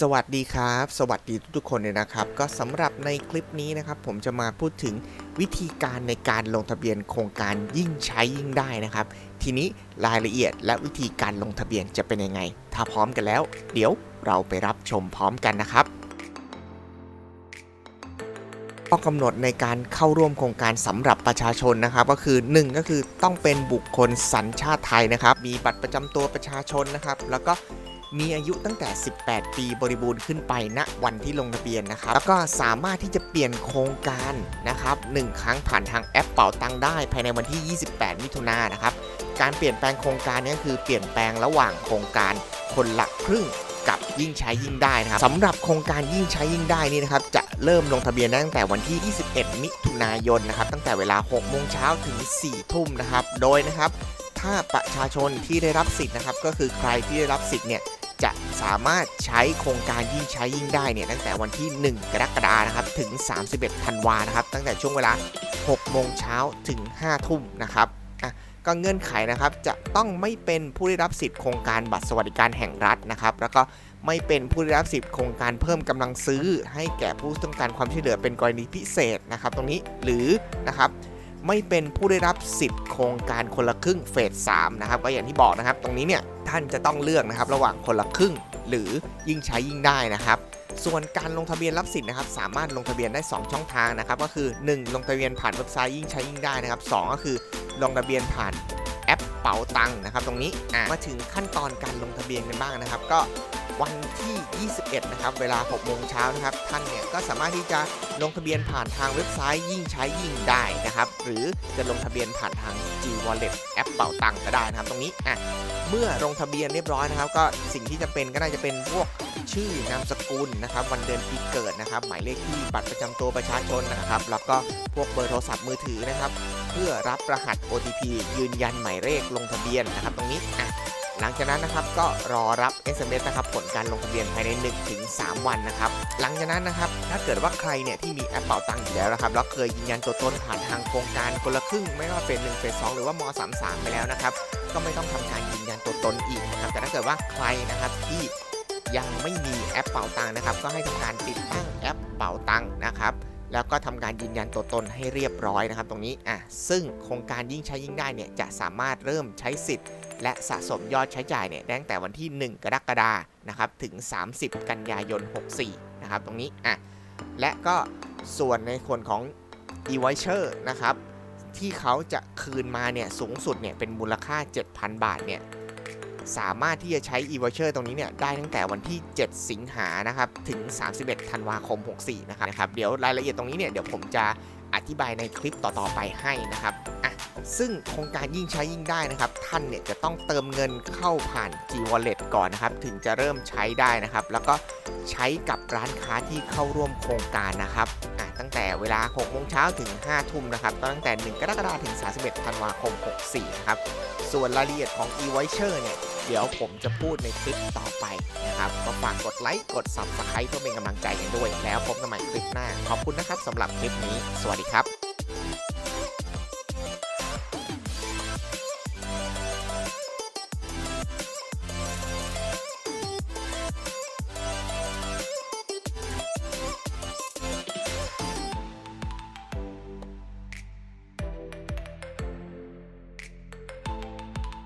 สวัสดีครับ สวัสดีทุกๆคนเลยนะครับ ก็สำหรับในคลิปนี้นะครับ ผมจะมาพูดถึงวิธีการในการลงทะเบียนโครงการยิ่งใช้ยิ่งได้นะครับ ทีนี้รายละเอียดและวิธีการลงทะเบียนจะเป็นยังไง ถ้าพร้อมกันแล้ว เดี๋ยวเราไปรับชมพร้อมกันนะครับข้อกำหนดในการเข้าร่วมโครงการสำหรับประชาชนนะครับ ก็คือ 1 ก็คือต้องเป็นบุคคลสัญชาติไทยนะครับ มีบัตรประจำตัวประชาชนนะครับ แล้วก็ มีอายุตั้งแต่ 18 ปีบริบูรณ์ขึ้นไปณวันที่ลงทะเบียนนะครับ แล้วก็สามารถที่จะเปลี่ยนโครงการนะครับ1ครั้งผ่านทางแอปเป่าตังได้ ภายในวันที่ 28 มิถุนายนนะครับ การเปลี่ยนแปลงโครงการนี้ก็คือเปลี่ยนแปลงระหว่างโครงการคนละครึ่งกับยิ่งใช้ยิ่งได้นะครับสำหรับโครงการยิ่งใช้ยิ่งได้นี่นะครับจะเริ่มลงทะเบียนตั้งแต่วันที่ 21 มิถุนายนนะครับตั้งแต่เวลา 6 โมงเช้าถึง 4 ทุ่มนะครับ โดยนะครับถ้าประชาชนที่ได้รับสิทธิ์นะครับก็คือใครที่ได้รับสิทธิ์เนี่ย สามารถใช้โครงการยิ่งใช้ยิ่งได้เนี่ยตั้งแต่วันที่ 1 กรกฎาคมนะครับถึง 31ธันวานะครับตั้งแต่ช่วงเวลา 6 โมงเช้าถึง 5 ทุ่มนะครับอะก็เงื่อนไขนะครับจะต้องไม่เป็นผู้ได้รับสิทธิ์โครงการบัตรสวัสดิการแห่งรัฐนะครับ แล้วก็ไม่เป็นผู้ได้รับสิทธิ์โครงการเพิ่มกำลังซื้อ ให้แก่ผู้ต้องการความช่วยเหลือเป็นกรณีพิเศษนะครับ ตรงนี้หรือนะครับไม่เป็นผู้ได้รับสิทธิ์โครงการคนละครึ่งเฟส3นะครับก็อย่างที่บอกนะครับ ตรงนี้เนี่ย ท่านจะต้องเลือกนะครับระหว่างคนละครึ่ง หรือยิ่งใช้ยิ่งได้นะครับส่วนการลงทะเบียนรับสิทธิ์นะครับสามารถลงทะเบียนได้ 2 ช่องทางนะครับก็คือ 1 ลงทะเบียนผ่านเว็บไซต์ยิ่งใช้ยิ่งได้นะครับ2ก็คือลงทะเบียนผ่านแอปเป๋าตังค์นะครับตรงนี้มาถึงขั้นตอนการลงทะเบียนกันบ้างนะครับ ก็ วันที่ 21 นะครับ เวลา 6 โมงเช้านะครับ ท่านเนี่ยก็สามารถที่จะลงทะเบียนผ่านทางเว็บไซต์ยิ่งใช้ยิ่งได้นะครับ หรือจะลงทะเบียนผ่านทาง G Wallet แอปเป๋าตังก็ได้นะครับ ตรงนี้อะเมื่อลงทะเบียนเรียบร้อยนะครับ ก็สิ่งที่จำเป็นก็น่าจะเป็นพวกชื่อนามสกุลนะครับ วันเดือนปีเกิดนะครับ หมายเลขที่บัตรประจำตัวประชาชนนะครับ แล้วก็พวกเบอร์โทรศัพท์มือถือนะครับ เพื่อรับรหัส OTP ยืนยันหมายเลขลงทะเบียนนะครับ ตรงนี้อะ หลังจากนั้นนะครับก็รอรับ SMS นะครับผลการลงทะเบียนภายใน 1-3 วันนะครับหลังจากนั้นนะครับถ้าเกิดว่าใครเนี่ยที่มีแอปเป๋าตังค์อยู่แล้วนะครับแล้วเคยยืนยันตัวตนผ่านทางโครงการคนละครึ่งไม่ว่าเป็น1เฟส2หรือว่าม33ไปแล้วนะครับก็ไม่ต้องทำการยืนยันตัวตนอีกนะครับแต่ถ้าเกิดว่าใครนะครับที่ยังไม่มีแอปเป๋าตังค์นะครับ ก็ให้ทำการติดตั้งแอปเป๋าตังค์นะครับแล้วก็ทำการยืนยันตัวตนให้เรียบร้อยนะครับ ตรงนี้อะซึ่งโครงการยิ่งใช้ยิ่งได้เนี่ยจะสามารถเริ่มใช้สิทธิ์ และสะสมยอดใช้จ่ายเนี่ยตั้งแต่วันที่ 1 กรกฎานะครับถึง 30 กันยายน 64 นะครับตรงนี้อะและก็ส่วนในคนของ e-voucher นะครับที่เขาจะคืนมาเนี่ยสูงสุดเนี่ยเป็นมูลค่า 7,000 บาทเนี่ยสามารถที่จะใช้ e-voucher ตรงนี้เนี่ยได้ตั้งแต่วันที่ 7 สิงหานะครับถึง 31 ธันวาคม 64 นะครับนะครับเดี๋ยวรายละเอียดตรงนี้เนี่ยเดี๋ยวผมจะอธิบายในคลิปต่อๆไปให้นะครับ ซึ่งโครงการยิ่งใช้ยิ่งได้นะครับ ท่านเนี่ยจะต้องเติมเงินเข้าผ่าน G Wallet ก่อนนะครับ ถึงจะเริ่มใช้ได้นะครับ แล้วก็ใช้กับร้านค้าที่เข้าร่วมโครงการนะครับตั้งแต่เวลา6โมงเช้าถึง 5 ทุ่มนะครับ ตั้งแต่ 1 กรกฎาคมถึง 31 ธันวาคม 64 นะครับ ส่วนรายละเอียดของ e-voucher เนี่ย เดี๋ยวผมจะพูดในคลิปต่อไปนะครับ ก็ฝากกดไลค์ กด subscribe เพื่อเป็นกำลังใจกันด้วย แล้วพบกันใหม่คลิปหน้า ขอบคุณนะครับสำหรับคลิปนี้ สวัสดีครับ